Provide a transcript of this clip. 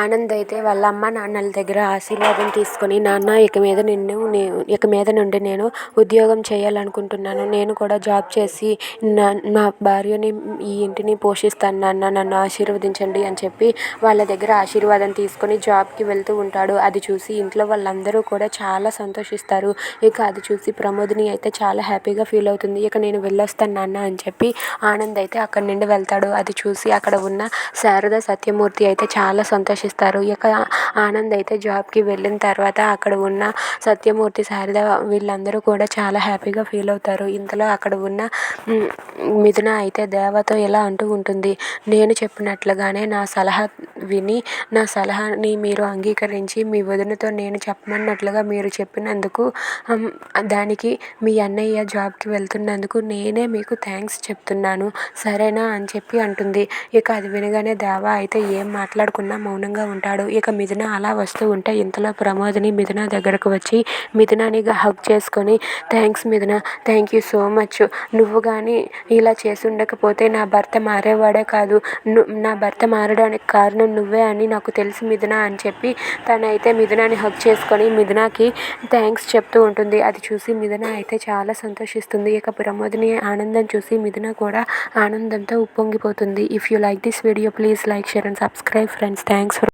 ఆనంద్ అయితే వాళ్ళ అమ్మ నాన్నల దగ్గర ఆశీర్వాదం తీసుకొని నాన్న ఇక మీద నిన్ను నేను ఇక మీద నుండి నేను ఉద్యోగం చేయాలనుకుంటున్నాను. నేను కూడా జాబ్ చేసి నా నా భార్యని ఈ ఇంటిని పోషిస్తాను నాన్న. నన్ను ఆశీర్వదించండి అని చెప్పి వాళ్ళ దగ్గర ఆశీర్వాదం తీసుకొని జాబ్కి వెళ్తూ ఉంటాడు. అది చూసి ఇంట్లో వాళ్ళందరూ కూడా చాలా సంతోషిస్తారు. ఇక అది చూసి ప్రమోదిని అయితే చాలా హ్యాపీగా ఫీల్ అవుతుంది. ఇక నేను వెళ్ళొస్తాను నాన్న అని చెప్పి ఆనంద్ అయితే అక్కడి నుండి వెళ్తాడు. అది చూసి అక్కడ ఉన్న శారద సత్యమూర్తి అయితే చాలా సంతోషిస్తారు. ఇక ఆనంద్ అయితే జాబ్కి వెళ్ళిన తర్వాత అక్కడ ఉన్న సత్యమూర్తి శారద వీళ్ళందరూ కూడా చాలా హ్యాపీగా ఫీల్ అవుతారు. ఇంతలో అక్కడ ఉన్న మిథున అయితే దేవతో ఇలా అంటూ ఉంటుంది. నేను చెప్పినట్లుగానే నా సలహా విని నా సలహాని మీరు అంగీకరించి మీ వదినతో నేను చెప్పమన్నట్లుగా మీరు చెప్పినందుకు దానికి మీ అన్నయ్య జాబ్కి వెళ్తున్నందుకు నేనే మీకు థ్యాంక్స్ చెప్తున్నాను. సరేనా అని చెప్పి అంటుంది. ఇక అది వినగానే దేవ అయితే ఏం మాట్లాడకుండా మౌనంగా ఉంటాడు. ఇక మిథున అలా వస్తూ ఉంటే ఇంతలో ప్రమోదిని మిథున దగ్గరకు వచ్చి మిథునాని హగ్ చేసుకొని thanks Mithuna thank you so much నువ్వు కానీ ఇలా చేసి ఉండకపోతే నా భర్త మారేవాడే కాదు. నా భర్త మారడానికి కారణం నువ్వే అని నాకు తెలుసు మిథున అని చెప్పి తనైతే మిథునాని హగ్ చేసుకొని మిథునాకి థ్యాంక్స్ చెప్తూ ఉంటుంది. అది చూసి మిథున అయితే చాలా సంతోషిస్తుంది. ఇక ప్రమోదిని ఆనందం చూసి మిథున కూడా ఆనందంతో ఉప్పొంగిపోతుంది. If you like this video please like share and subscribe friends thanks for